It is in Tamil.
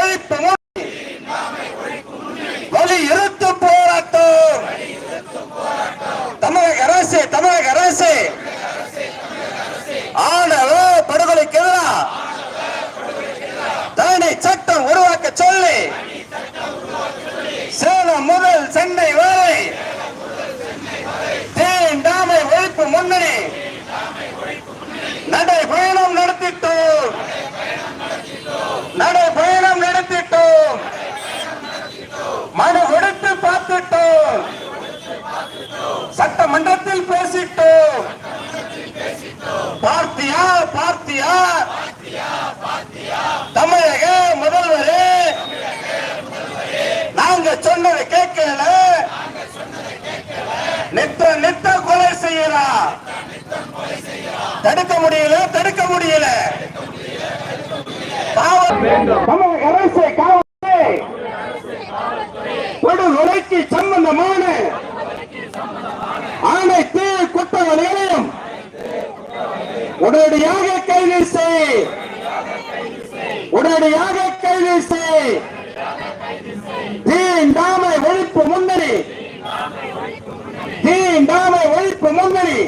ஒழிப்பு முன்னணி வலியுறுத்தும் போராட்டம். தமிழக அரசு தமிழக அரசு. ஆணவ படுகொலைக்கு எதிராக தனி சட்டம் உருவாக்க சொல்லி. சேலம் முதல் சென்னை வரை. தீண்டாமை ஒழிப்பு முன்னணி. சட்டமன்றத்தில் பேசிட்டோம். பார்த்தியா பார்த்தியா? தமிழக முதல்வரே நாங்க சொன்னதை கேட்கல. நித்த நித்த கொலை செய்யறா. தடுக்க முடியல தடுக்க முடியல. தமிழக அரசு காவல்துறை படுகொலைக்கு சம்பந்தமான அனைத்து குற்றவாளிகளையும் உடனடியாக கைது செய் உடனடியாக கைது செய் தீண்டாமை ஒழிப்பு முன்னணி. தீண்டாமை ஒழிப்பு முன்னணி.